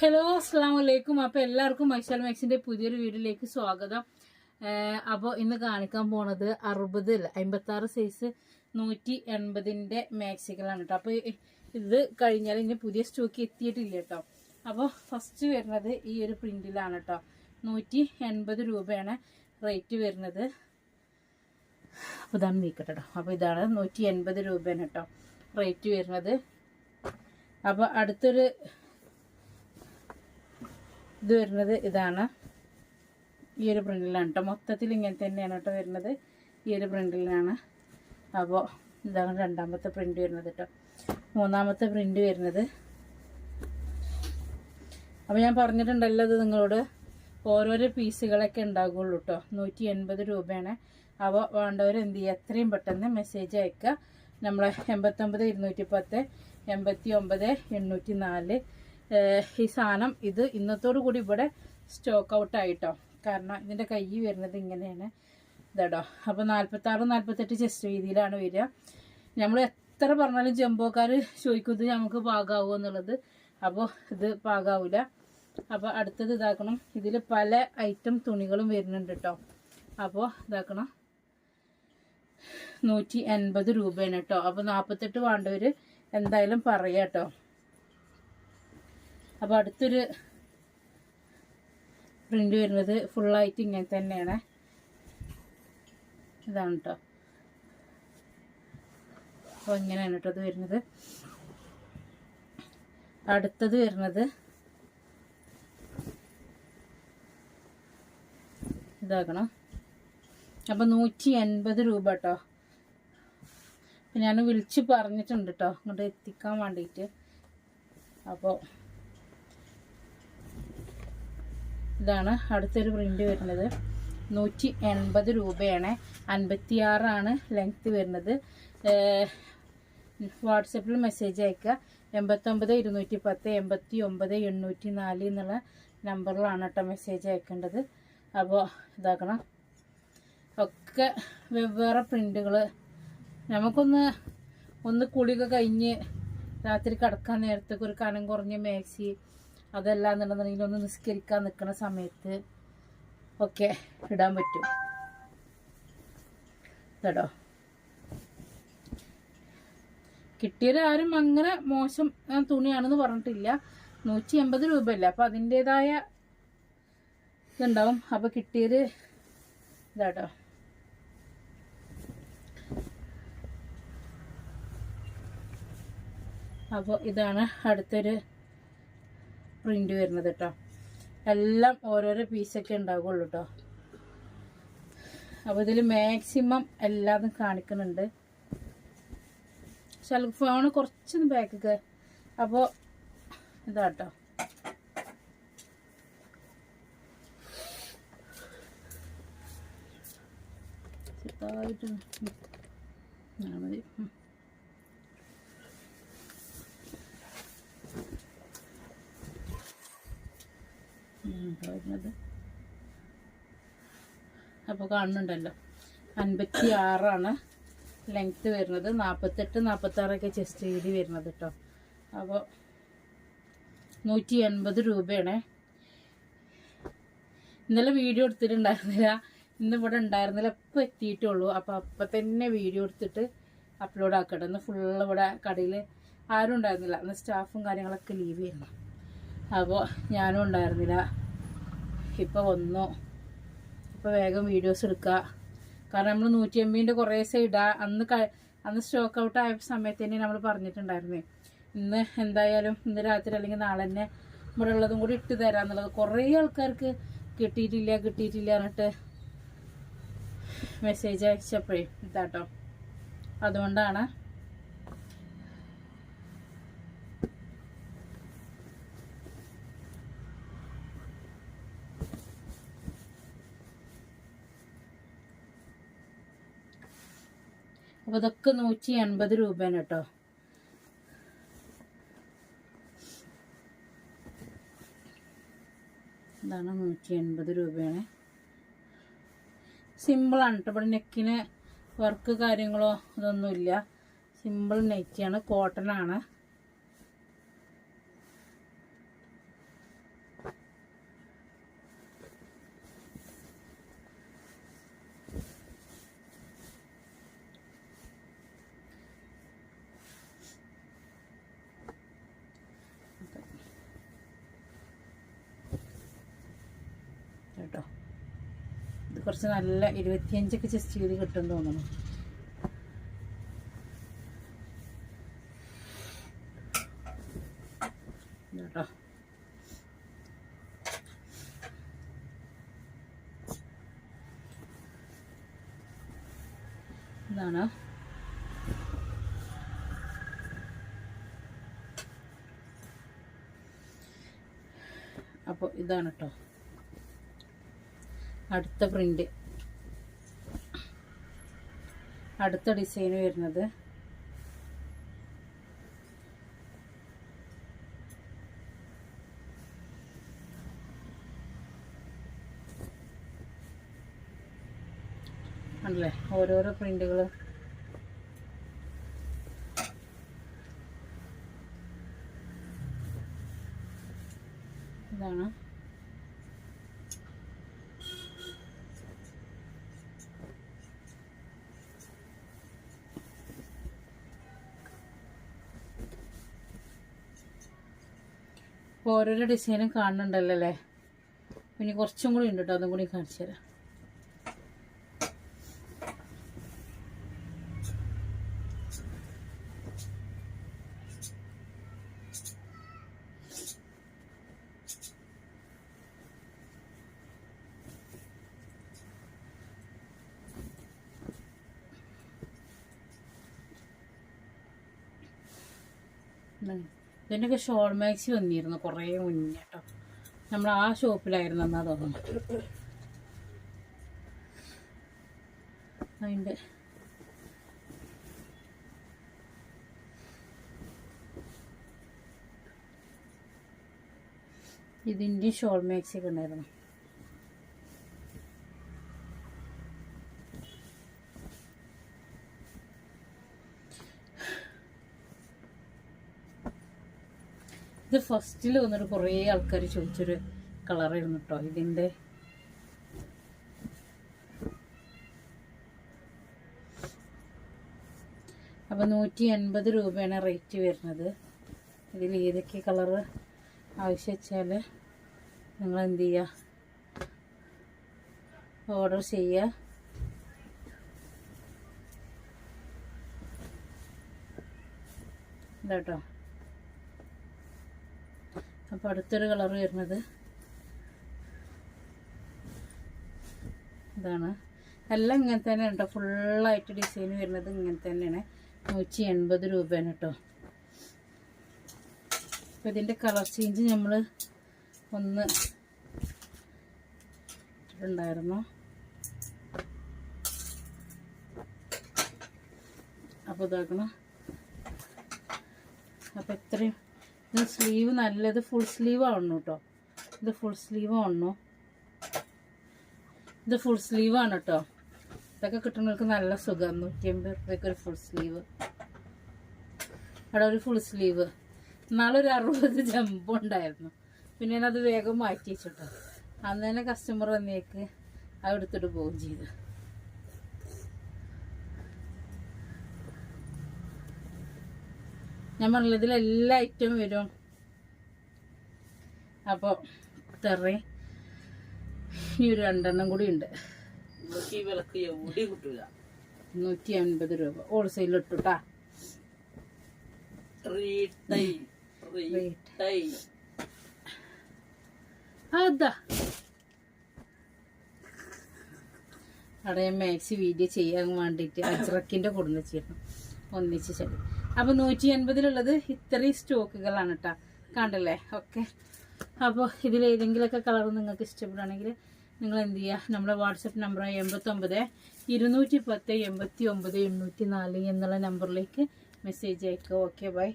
Hello അസ്സാം വലൈക്കും അപ്പൊ എല്ലാവർക്കും മൈശാൽ മാക്സിന്റെ പുതിയൊരു വീഡിയോയിലേക്ക് സ്വാഗതം. അപ്പോൾ ഇന്ന് കാണിക്കാൻ പോണത് അറുപത് അല്ല അമ്പത്തി ആറ് സൈസ് നൂറ്റി എൺപതിന്റെ മാക്സികളാണ് കേട്ടോ അപ്പോൾ ഇത് കഴിഞ്ഞാൽ ഇനി പുതിയ സ്റ്റോക്ക് എത്തിയിട്ടില്ല കേട്ടോ അപ്പോൾ ഫസ്റ്റ് വരുന്നത് ഈ ഒരു പ്രിന്റിലാണ് കേട്ടോ നൂറ്റി എൺപത് രൂപയാണ് റേറ്റ് വരുന്നത്. അപ്പോൾ ഇതാണ് നീക്കട്ടെ കേട്ടോ അപ്പോൾ ഇതാണ് നൂറ്റി എൺപത് രൂപയാണ് കേട്ടോ റേറ്റ് വരുന്നത്. അപ്പോൾ അടുത്തൊരു ഇത് വരുന്നത് ഇതാണ്. ഈ ഒരു പ്രിന്റിലാണ് കേട്ടോ മൊത്തത്തിൽ ഇങ്ങനെ തന്നെയാണ് കേട്ടോ വരുന്നത്. ഈ ഒരു പ്രിന്റിലാണ് അപ്പോൾ ഇതാണ് രണ്ടാമത്തെ പ്രിന്റ് വരുന്നത് കേട്ടോ മൂന്നാമത്തെ പ്രിന്റ് വരുന്നത്. അപ്പോൾ ഞാൻ പറഞ്ഞിട്ടുണ്ടല്ലോ ഇത് നിങ്ങളോട്. ഓരോരോ പീസുകളൊക്കെ ഉണ്ടാകുള്ളൂ കേട്ടോ നൂറ്റി എൺപത് രൂപയാണ്. അപ്പോൾ വേണ്ടവർ എന്ത് ചെയ്യുക? എത്രയും പെട്ടെന്ന് മെസ്സേജ് അയക്കുക. നമ്മളെ എൺപത്തൊമ്പത് ഇരുന്നൂറ്റി പത്ത് എൺപത്തി ഒമ്പത് എണ്ണൂറ്റി നാല് ഈ സാധനം ഇത് ഇന്നത്തോടു കൂടി ഇവിടെ സ്റ്റോക്ക് ഔട്ട് ആയിട്ടോ. കാരണം ഇതിന്റെ കൈ വരുന്നത് ഇങ്ങനെയാണ്. ഇതാട്ടോ അപ്പോൾ നാൽപ്പത്താറ് നാൽപ്പത്തെട്ട് ചെസ്റ്റ് രീതിയിലാണ് വരിക. നമ്മൾ എത്ര പറഞ്ഞാലും ജംബോക്കാർ ചോദിക്കുന്നത് നമുക്ക് പാകാവോ? എന്നുള്ളത്. അപ്പോൾ ഇത് പാകാവില്ല അപ്പോൾ അടുത്തത് ഇതാക്കണം. ഇതിൽ പല ഐറ്റം തുണികളും വരുന്നുണ്ട് കേട്ടോ അപ്പോൾ ഇതാക്കണം. നൂറ്റി എൺപത് രൂപയാണ് കേട്ടോ അപ്പോൾ നാൽപ്പത്തെട്ട് വേണ്ടവർ എന്തായാലും പറയാം കേട്ടോ അപ്പോൾ അടുത്തൊരു പ്രിന്റ് വരുന്നത് ഫുള്ളായിട്ട് ഇങ്ങനെ തന്നെയാണ്. ഇതാണ് കേട്ടോ അപ്പോൾ ഇങ്ങനെയാണ് കേട്ടോ അത് വരുന്നത്. അടുത്തത് വരുന്നത് ഇതാക്കണം. അപ്പോൾ നൂറ്റി എൺപത് രൂപ കേട്ടോ ഞാൻ വിളിച്ച് പറഞ്ഞിട്ടുണ്ട് കേട്ടോ അങ്ങോട്ട് എത്തിക്കാൻ വേണ്ടിയിട്ട്. അപ്പോൾ ഇതാണ് അടുത്തൊരു പ്രിന്റ് വരുന്നത്. നൂറ്റി എൺപത് രൂപയാണ്. അൻപത്തിയാറാണ് ലെങ്ത് വരുന്നത്. വാട്സപ്പിൽ മെസ്സേജ് അയക്കുക. എൺപത്തൊമ്പത് ഇരുന്നൂറ്റി പത്ത് എൺപത്തി ഒമ്പത് എണ്ണൂറ്റി നാല് എന്നുള്ള നമ്പറിലാണ് കേട്ടോ മെസ്സേജ് അയക്കേണ്ടത്. അപ്പോൾ ഇതാക്കണം. ഒക്കെ വെവ്വേറെ പ്രിന്റുകൾ നമുക്കൊന്ന് ഒന്ന് കുളിയൊക്കെ കഴിഞ്ഞ് രാത്രി കിടക്കാൻ നേരത്തേക്ക് ഒരു കനം കുറഞ്ഞ മാക്സി അതല്ല എന്നുണ്ടെന്നുണ്ടെങ്കിൽ ഒന്ന് നിസ്കരിക്കാൻ നിൽക്കുന്ന സമയത്ത് ഒക്കെ ഇടാൻ പറ്റും. കേട്ടോ? കിട്ടിയത് ആരും അങ്ങനെ മോശം തുണിയാണെന്ന് പറഞ്ഞിട്ടില്ല. നൂറ്റി എൺപത് രൂപയല്ല? അപ്പം അതിന്റേതായ ഇതുണ്ടാവും. അപ്പം കിട്ടിയത് ഇതാട്ടോ. അപ്പോൾ ഇതാണ് അടുത്തൊരു പ്രിന്റ് വരുന്നത് കേട്ടോ എല്ലാം ഓരോരോ പീസൊക്കെ ഉണ്ടാവുള്ളൂ കേട്ടോ അപ്പോൾ ഇതിൽ മാക്സിമം എല്ലാതും കാണിക്കുന്നുണ്ട്. പക്ഷെ ഫോണ് കുറച്ചൊന്ന് ബാക്കൊക്കെ അപ്പോൾ ഇതാട്ടോ. ചെറുതായിട്ട് അങ്ങനെ മതി. അപ്പോൾ കാണുന്നുണ്ടല്ലോ. അൻപത്തി ആറാണ് ലെങ്ത്ത് വരുന്നത്. നാൽപ്പത്തെട്ട് നാൽപ്പത്താറൊക്കെ ചെസ്റ്റ് വീതി വരുന്നത് കേട്ടോ അപ്പോൾ നൂറ്റി എൺപത് രൂപയാണ്. ഇന്നലെ വീഡിയോ എടുത്തിട്ടുണ്ടായിരുന്നില്ല. ഇന്ന് ഇവിടെ ഉണ്ടായിരുന്നില്ല. ഇപ്പം എത്തിയിട്ടുള്ളൂ. അപ്പോൾ അപ്പം തന്നെ വീഡിയോ എടുത്തിട്ട് അപ്ലോഡ് ആക്കട്ടെ. ഇന്ന് ഫുള്ള് ഇവിടെ കടയിൽ ആരും ഉണ്ടായിരുന്നില്ല. ഇന്ന് സ്റ്റാഫും കാര്യങ്ങളൊക്കെ ലീവ് ചെയ്യുന്നു അപ്പോൾ ഞാനും ഉണ്ടായിരുന്നില്ല. ഇപ്പോൾ വന്നു. ഇപ്പോൾ വേഗം വീഡിയോസ് എടുക്കുക. കാരണം നമ്മൾ നൂറ്റി എൺപതിന്റെ കുറേ ഇടുക അന്ന് ക- അന്ന് സ്റ്റോക്ക് ഔട്ട് ആയ സമയത്ത് തന്നെ നമ്മൾ പറഞ്ഞിട്ടുണ്ടായിരുന്നേ. ഇന്ന് എന്തായാലും ഇന്ന് രാത്രി അല്ലെങ്കിൽ നാളെ തന്നെ ഇവിടെ ഉള്ളതും കൂടി ഇട്ട് തരാന്നുള്ളത് കുറേ ആൾക്കാർക്ക് കിട്ടിയിട്ടില്ല കിട്ടിയിട്ടില്ല എന്നിട്ട് മെസ്സേജ് അയച്ചപ്പോഴേ. ഇതാട്ടോ. അതുകൊണ്ടാണ് അപ്പോൾ ഇതൊക്കെ നൂറ്റി എൺപത് രൂപയാണ് കേട്ടോ ഇതാണ് നൂറ്റി എൺപത് രൂപയാണ് സിമ്പിളാണ് കേട്ടോ ഇവിടെ നെക്കിന് വർക്ക് കാര്യങ്ങളോ ഇതൊന്നുമില്ല. സിമ്പിൾ നെറ്റിയാണ് കോട്ടൺ ആണ്. കുറച്ച് നല്ല ഇരുപത്തിയഞ്ചൊക്കെ ചെസ്റ്റ് ചെയ്ത് കിട്ടും തോന്നുന്നു. കേട്ടോ അപ്പോൾ ഇതാണ് കേട്ടോ അടുത്ത പ്രിന്റ് അടുത്ത ഡിസൈൻ വരുന്നത് ആണല്ലേ? ഓരോരോ പ്രിന്റുകൾ ഇതാണ്. ഇപ്പോൾ ഓരോരോ ഡിസൈനും കാണുന്നുണ്ടല്ലോ അല്ലേ പിന്നെ കുറച്ചും കൂടി ഉണ്ട് കേട്ടോ അതും കൂടി കാണിച്ചു തരാം ഉം. ഇതിന്റെയൊക്കെ ഷോൾ മാക്സി വന്നിരുന്നു കുറേ മുന്നേ കേട്ടോ നമ്മൾ ആ ഷോപ്പിലായിരുന്നു എന്നാ തോന്നുന്നു അതിന്റെ ഇതിന്റെ ഷോൾ മാക്സി ഒക്കെ ഉണ്ടായിരുന്നു. ഇത് ഫസ്റ്റിൽ വന്നിട്ട് കുറേ ആൾക്കാർ ചോദിച്ചൊരു കളറായിരുന്നു കേട്ടോ ഇതിന്റെ അപ്പോൾ നൂറ്റി എൺപത് രൂപയാണ് റേറ്റ് വരുന്നത്. ഇതിൽ ഏതൊക്കെ കളറ് ആവശ്യം വെച്ചാൽ നിങ്ങൾ എന്ത് ചെയ്യുക ഓർഡർ ചെയ്യുക ഇതാട്ടോ. അപ്പോൾ അടുത്തൊരു കളർ വരുന്നത്. ഇതാണ്. എല്ലാം ഇങ്ങനെ തന്നെ കേട്ടോ ഫുള്ളായിട്ട് ഡിസൈൻ വരുന്നത് ഇങ്ങനെ തന്നെയാണ്. നൂറ്റി എൺപത് രൂപയാണ് കേട്ടോ അപ്പോൾ ഇതിന്റെ കളർ ചേഞ്ച് നമ്മൾ ഒന്ന് ഇട്ടിട്ടുണ്ടായിരുന്നു. അപ്പോൾ ഇതാക്കണം. അപ്പോൾ ഇത്രയും ഇത് സ്ലീവ് നല്ലത് ഫുൾ സ്ലീവ് ആവണം കേട്ടോ ഇത് ഫുൾ സ്ലീവ് ആണോ ഇത് ഫുൾ സ്ലീവ് ആണ് കേട്ടോ ഇതൊക്കെ കിട്ടുന്നവർക്ക് നല്ല സുഖം. നൂറ്റി അമ്പത് റുപ്യക്ക് ഒരു ഫുൾ സ്ലീവ് അവിടെ ഒരു ഫുൾ സ്ലീവ് നാളെ ഒരു അറുപത് ജമ്പ് ഉണ്ടായിരുന്നു. പിന്നെ ഞാനത് വേഗം മാറ്റി വെച്ചിട്ടോ. അന്ന് തന്നെ കസ്റ്റമർ വന്നേക്ക്. അവിടുത്തോട്ട് പോവുകയും ചെയ്തു. ഞാൻ പറഞ്ഞില്ല ഇതിലെല്ലാ എല്ലാ ഐറ്റവും വരും. അപ്പോൾ തെറി ഈ ഒരു രണ്ടെണ്ണം കൂടി ഉണ്ട്. ഈ എവിടെ കിട്ടൂല. നൂറ്റി അൻപത് രൂപ ഹോൾസെയിൽ ഇട്ടുട്ടാ അതാ. അവിടെ ഞാൻ മാക്സി വീഡിയോ ചെയ്യാൻ വേണ്ടിയിട്ട് അജ്രക്കിന്റെ കൊടുന്ന് വെച്ചിരുന്നു. ഒന്നിച്ച് ശരി. അപ്പോൾ നൂറ്റി എൺപതിലുള്ളത് ഇത്രയും സ്റ്റോക്കുകളാണ് കേട്ടോ കണ്ടല്ലേ? ഓക്കെ. അപ്പോൾ ഇതിലേതെങ്കിലുമൊക്കെ കളർ നിങ്ങൾക്ക് ഇഷ്ടപ്പെടുകയാണെങ്കിൽ നിങ്ങൾ എന്ത് ചെയ്യുക നമ്മുടെ വാട്സപ്പ് നമ്പർ എൺപത്തൊമ്പത് ഇരുന്നൂറ്റി പത്ത് എൺപത്തി ഒമ്പത് എണ്ണൂറ്റി നാല് എന്നുള്ള നമ്പറിലേക്ക് മെസ്സേജ് അയക്കുക ഓക്കെ ബൈ.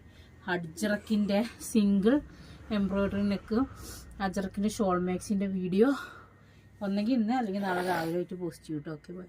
അജറക്കിന്റെ സിംഗിൾ എംബ്രോയ്ഡറി നെക്ക് അജറക്കിന്റെ ഷോൾ മാക്സിന്റെ വീഡിയോ ഒന്നെങ്കിൽ ഇന്ന് അല്ലെങ്കിൽ നാളെ രാവിലെ ആയിട്ട് പോസ്റ്റ് ചെയ്യൂട്ടോ ഓക്കെ ബൈ.